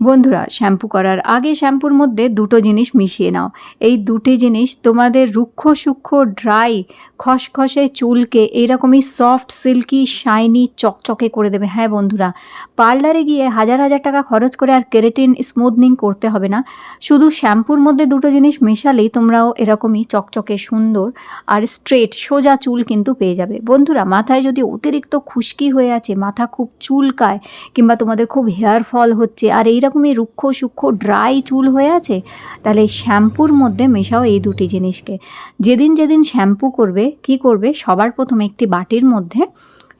বন্ধুরা, শ্যাম্পু করার আগে শ্যাম্পুর মধ্যে দুটো জিনিস মিশিয়ে নাও। এই দুটি জিনিস তোমাদের রুক্ষ সূক্ষ্ম ড্রাই খসখসে চুলকে এইরকমই সফট, সিল্কি, শাইনি, চকচকে করে দেবে। হ্যাঁ বন্ধুরা, পার্লারে গিয়ে হাজার হাজার টাকা খরচ করে আর কেরেটিন স্মুথনিং করতে হবে না। শুধু শ্যাম্পুর মধ্যে দুটো জিনিস মেশালেই তোমরাও এরকমই চকচকে, সুন্দর আর স্ট্রেট সোজা চুল কিন্তু পেয়ে যাবে। বন্ধুরা, মাথায় যদি অতিরিক্ত খুশকি হয়ে আছে, মাথা খুব চুলকায় কিংবা তোমাদের খুব হেয়ার ফল হচ্ছে আর এইরকমই রুক্ষ সূক্ষ্ম ড্রাই চুল হয়ে আছে, তাহলে শ্যাম্পুর মধ্যে মেশাও এই দুটি জিনিসকে। যেদিন যেদিন শ্যাম্পু করবে, কি করবে? সবার প্রথমে একটি বাটির মধ্যে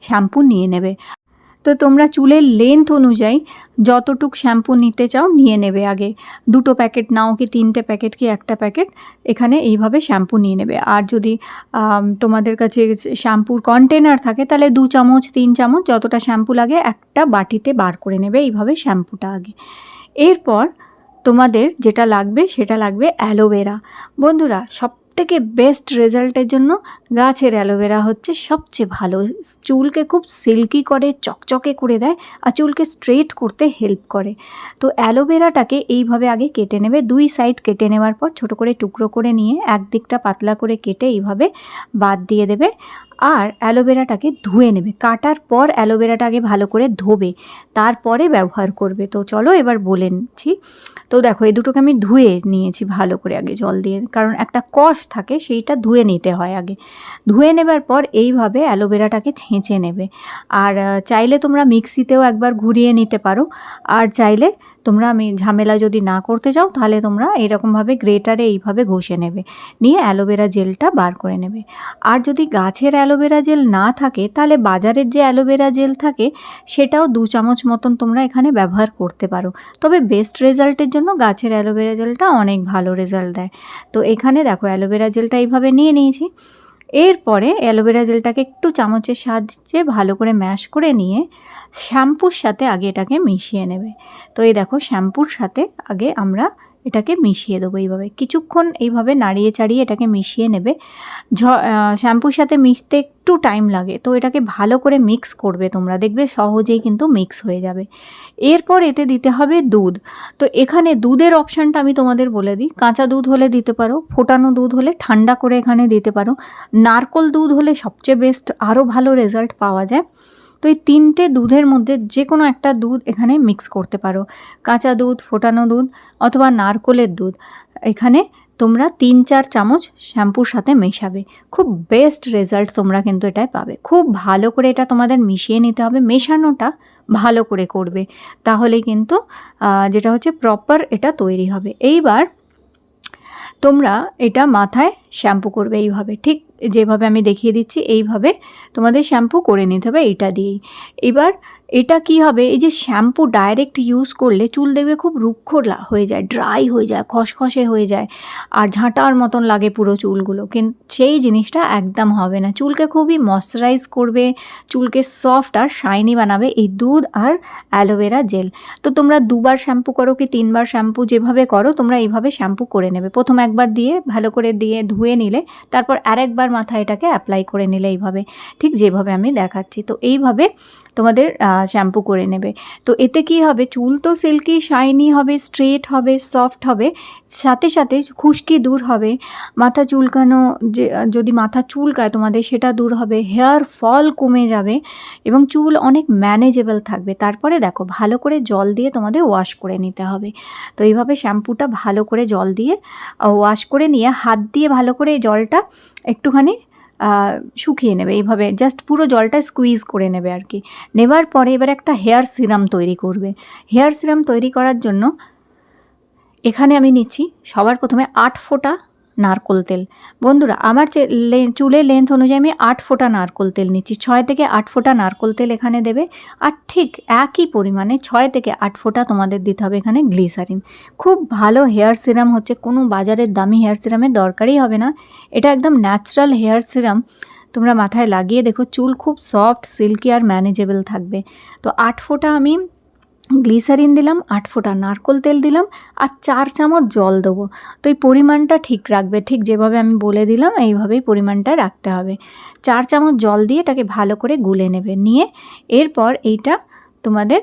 শ্যাম্পু নিয়ে নেবে। তো তোমরা চুলের লেন্থ অনুযায়ী যতটুক শ্যাম্পু নিতে চাও নিয়ে নেবে আগে। দুটো প্যাকেট নাও কি তিনটে প্যাকেট কি একটা প্যাকেট এখানে এইভাবে শ্যাম্পু নিয়ে নেবে। আর যদি তোমাদের কাছে শ্যাম্পুর কন্টেনার থাকে, তাহলে দু চামচ, তিন চামচ যতটা শ্যাম্পু লাগে একটা বাটিতে বার করে নেবে এইভাবে শ্যাম্পুটা আগে। এরপর তোমাদের যেটা লাগবে সেটা লাগবে অ্যালোভেরা বন্ধুরা, সব থেকে বেস্ট রেজাল্টের জন্য গাছের অ্যালোভেরা হচ্ছে সবচেয়ে ভালো। চুলকে খুব সিল্কি করে, চকচকে করে দেয় আর চুলকে স্ট্রেট করতে হেল্প করে। তো অ্যালোভেরাটাকে এইভাবে আগে কেটে নেবে, দুই সাইড কেটে নেওয়ার পর ছোট করে টুকরো করে নিয়ে একদিকটা পাতলা করে কেটে এইভাবে বাদ দিয়ে দেবে। আর অ্যালোভেরাটাকে ধুয়ে নেবে। কাটার পর অ্যালোভেরাটাকে ভালো করে ধোবে, তারপরে ব্যবহার করবে। তো চলো এবার বলে নিচ্ছি। তো দেখো, এই দুটোকে আমি ধুয়ে নিয়েছি ভালো করে আগে জল দিয়ে। কারণ একটা কষ থাকে, সেইটা ধুয়ে নিতে হয় আগে। ধুয়ে নেবার পর এইভাবে অ্যালোভেরাটাকে ছেঁচে নেবে। আর চাইলে তোমরা মিক্সিতেও একবার ঘুরিয়ে নিতে পারো। আর চাইলে তোমরা আমি ঝামেলা যদি না করতে চাও তাহলে তোমরা এরকমভাবে গ্রেটারে এইভাবে ঘষে নেবে। নিয়ে অ্যালোভেরা জেলটা বার করে নেবে। আর যদি গাছের অ্যালোভেরা জেল না থাকে, তাহলে বাজারের যে অ্যালোভেরা জেল থাকে, সেটাও দু চামচ মতন তোমরা এখানে ব্যবহার করতে পারো। তবে বেস্ট রেজাল্টের জন্য গাছের অ্যালোভেরা জেলটা অনেক ভালো রেজাল্ট দেয়। তো এখানে দেখো, অ্যালোভেরা জেলটা এইভাবে নিয়ে নিয়েছি। এরপরে অ্যালোভেরা জেলটাকে একটু চামচের সাহায্যে ভালো করে ম্যাশ করে নিয়ে শ্যাম্পুর সাথে আগে এটাকে মিশিয়ে নেবে। তো এই দেখো, শ্যাম্পুর সাথে আগে আমরা এটাকে মিশিয়ে দেবো এইভাবে। কিছুক্ষণ এইভাবে নাড়িয়ে চাড়িয়ে এটাকে মিশিয়ে নেবে। ঝ শ্যাম্পুর সাথে মিশতে একটু টাইম লাগে, তো এটাকে ভালো করে মিক্স করবে তোমরা। দেখবে সহজেই কিন্তু মিক্স হয়ে যাবে। এরপর এতে দিতে হবে দুধ। তো এখানে দুধের অপশানটা আমি তোমাদের বলে দিই। কাঁচা দুধ হলে দিতে পারো, ফোটানো দুধ হলে ঠান্ডা করে এখানে দিতে পারো। নারকল দুধ হলে সবচেয়ে বেস্ট আরও ভালো রেজাল্ট পাওয়া যায়। তো এই তিনটে দুধের মধ্যে যে কোনো একটা দুধ এখানে মিক্স করতে পারো। কাঁচা দুধ, ফোটানো দুধ অথবা নারকোলের দুধ। এখানে তোমরা তিন চার চামচ শ্যাম্পুর সাথে মেশাবে। খুব বেস্ট রেজাল্ট তোমরা কিন্তু এটাই পাবে। খুব ভালো করে এটা তোমাদের মিশিয়ে নিতে হবে। মেশানোটা ভালো করে করবে। তাহলে কিন্তু যেটা হচ্ছে প্রপার এটা তৈরি হবে। এইবার তোমরা এটা মাথায় শ্যাম্পু করবে এইভাবে, ঠিক? যেভাবে আমি দেখিয়ে দিচ্ছি, এইভাবে তোমাদের শ্যাম্পু করে নিতে হবে এইটা দিয়েই। এবার এটা কি হবে? এই যে শ্যাম্পু ডাইরেক্ট ইউজ করলে চুল দেখবে খুব রুক্ষ হয়ে যায় ড্রাই হয়ে যায়, খসখসে হয়ে যায়। আর ঝাঁটার মতন লাগে পুরো চুলগুলো। কিন্তু সেই জিনিসটা একদম হবে না। চুলকে খুবই ময়শ্চারাইজ করবে, চুলকে সফট আর শাইনি বানাবে এই দুধ আর অ্যালোভেরা জেল তো তোমরা দুবার শ্যাম্পু করো কি তিনবার শ্যাম্পু যেভাবে করো, তোমরা এইভাবে শ্যাম্পু করে নেবে। প্রথম একবার দিয়ে, ভালো করে দিয়ে ধুয়ে নিলে, তারপর আরেকবার মাথায় এটাকে অ্যাপ্লাই করে নিলে এইভাবে। ঠিক যেভাবে আমি দেখাচ্ছি। তো এইভাবে তোমাদের শ্যাম্পু করে নেবে। তো এতে কি হবে? চুল তো সিল্কি, শাইনি হবে, স্ট্রেট হবে, সফট হবে, সাথে সাথে খুশকি দূর হবে। মাথা চুলকানো যে, যদি মাথা চুলকায় তোমাদের সেটা দূর হবে, হেয়ার ফল কমে যাবে এবং চুল অনেক ম্যানেজেবল থাকবে। তারপরে দেখো, ভালো করে জল দিয়ে তোমাদের ওয়াশ করে নিতে হবে। তো এইভাবে শ্যাম্পুটা ভালো করে জল দিয়ে ওয়াশ করে নিয়ে হাত দিয়ে ভালো করে জলটা একটুখানি শুকিয়ে নেবে। এইভাবে জাস্ট পুরো জলটা স্কুইজ করে নেবে আর কি। নেবার পরে এবার একটা হেয়ার সিরাম তৈরি করবে। হেয়ার সিরাম তৈরি করার জন্য এখানে আমি নিচ্ছি সবার প্রথমে আট ফোঁটা নারকোল তেল। বন্ধুরা, আমার চুলের লেন্থ অনুযায়ী আমি আট ফোঁটা নারকোল তেল নিচ্ছি। ছয় থেকে আট ফোঁটা নারকোল তেল এখানে দেবে। আর ঠিক একই পরিমাণে ছয় থেকে আট ফোঁটা তোমাদের দিতে হবে এখানে গ্লিসারিন। খুব ভালো হেয়ার সিরাম হচ্ছে, কোনো বাজারের দামি হেয়ার সিরামের দরকারই হবে না। এটা একদম ন্যাচারাল হেয়ার সিরাম। তোমরা মাথায় লাগিয়ে দেখো, চুল খুব সফট সিল্কি আর ম্যানেজেবল থাকবে। তো আট ফোঁটা আমি গ্লিসারিন দিলাম, আট ফোঁটা নারকোল তেল দিলাম আর চার চামচ জল দেবো। তো এই পরিমাণটা ঠিক রাখবে, ঠিক যেভাবে আমি বলে দিলাম এইভাবেই পরিমাণটা রাখতে হবে। চার চামচ জল দিয়ে এটাকে ভালো করে গুলে নেবে। নিয়ে এরপর এইটা তোমাদের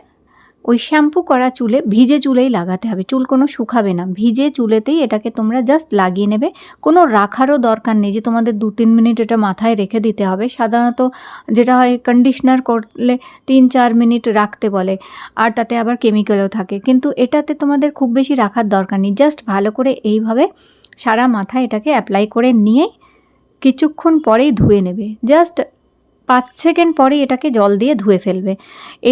ওই শ্যাম্পু করা চুলে ভিজে চুলেই লাগাতে হবে। চুল কোনো শুকাবে না। ভিজে চুলেতেই এটাকে তোমরা জাস্ট লাগিয়ে নেবে। কোনো রাখারও দরকার নেই যে তোমাদের দু তিন মিনিট এটা মাথায় রেখে দিতে হবে। সাধারণত যেটা হয় কন্ডিশনার করলে তিন চার মিনিট রাখতে বলে। আর তাতে আবার কেমিক্যালও থাকে। কিন্তু এটাতে তোমাদের খুব বেশি রাখার দরকার নেই। জাস্ট ভালো করে এইভাবে সারা মাথায় এটাকে অ্যাপ্লাই করে নিয়ে কিছুক্ষণ পরেই ধুয়ে নেবে। জাস্ট পাঁচ সেকেন্ড পরেই এটাকে জল দিয়ে ধুয়ে ফেলবে।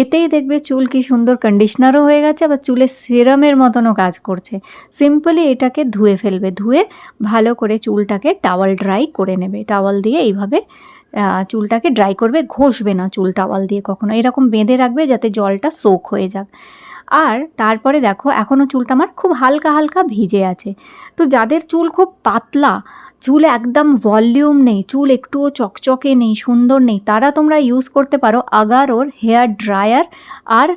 এতেই দেখবে চুল কি সুন্দর কন্ডিশনারও হয়ে গেছে, আবার চুলে সিরামের মতনও কাজ করছে। সিম্পলি এটাকে ধুয়ে ফেলবে, ধুয়ে ভালো করে চুলটাকে টাওয়াল ড্রাই করে নেবে। টাওয়াল দিয়ে এইভাবে চুলটাকে ড্রাই করবে, ঘষবে না চুল টাওয়াল দিয়ে কখনো। এরকম বেঁধে রাখবে যাতে জলটা সোক হয়ে যাক। আর তারপরে দেখো এখনও চুলটা আমার খুব হালকা হালকা ভিজে আছে। তো যাদের চুল খুব পাতলা চুল একদম ভলিউম নেই, চুল একটুও চকচকে নেই, সুন্দর নেই। তারা তোমরা ইউজ করতে পারো আগারোর হেয়ার ড্রায়ার আর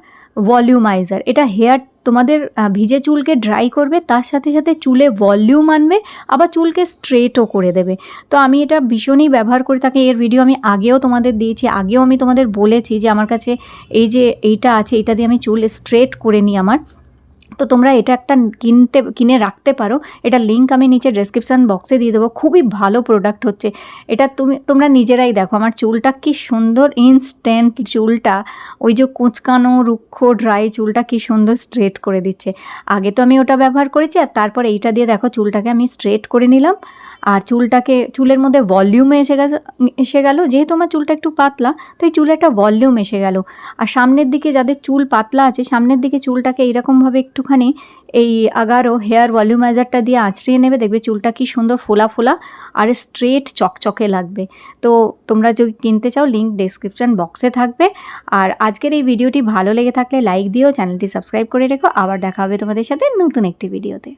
ভলিউমাইজার এটা হেয়ার তোমাদের ভিজে চুলকে ড্রাই করবে, তার সাথে সাথে চুলে ভলিউম আনবে, আবার চুলকে স্ট্রেটও করে দেবে। তো আমি এটা ভীষণই ব্যবহার করে থাকি এর ভিডিও আমি আগেও তোমাদের দিয়েছি, আগেও আমি তোমাদের বলেছি যে আমার কাছে এই যে এইটা আছে, এটা দিয়ে আমি চুল স্ট্রেট করে নিই আমার। তো তোমরা এটা একটা কিনতে, কিনে রাখতে পারো। এটা লিঙ্ক আমি নিচে ডেসক্রিপশান বক্সে দিয়ে দেবো। খুবই ভালো প্রোডাক্ট হচ্ছে। এটা তুমি, তোমরা নিজেরাই দেখো। আমার চুলটা কি সুন্দর ইনস্ট্যান্ট চুলটা। ওই যে কুঁচকানো, রুক্ষ ড্রাই চুলটা কি সুন্দর স্ট্রেট করে দিচ্ছে। আগে তো আমি ওটা ব্যবহার করেছি আর তারপর এইটা দিয়ে দেখো চুলটাকে আমি স্ট্রেট করে নিলাম। আর চুলটাকে, চুলের মধ্যে ভলিউমে এসে গেছে, এসে গেল। যেহেতু আমার চুলটা একটু পাতলা, তো এই চুলে একটা ভলিউম এসে গেল। আর সামনের দিকে যাদের চুল পাতলা আছে, সামনের দিকে চুলটাকে এইরকমভাবে একটুখানি এই আগারো হেয়ার ভলিউমাইজারটা দিয়ে আঁচড়িয়ে নেবে, দেখবে চুলটা কি সুন্দর ফোলা ফোলা আর স্ট্রেট চকচকে লাগবে। তো তোমরা যদি কিনতে চাও লিঙ্ক ডেসক্রিপশন বক্সে থাকবে। আর আজকের এই ভিডিওটি ভালো লেগে থাকলে লাইক দিও, চ্যানেলটি সাবস্ক্রাইব করে রেখো। আবার দেখা হবে তোমাদের সাথে নতুন একটি ভিডিওতে।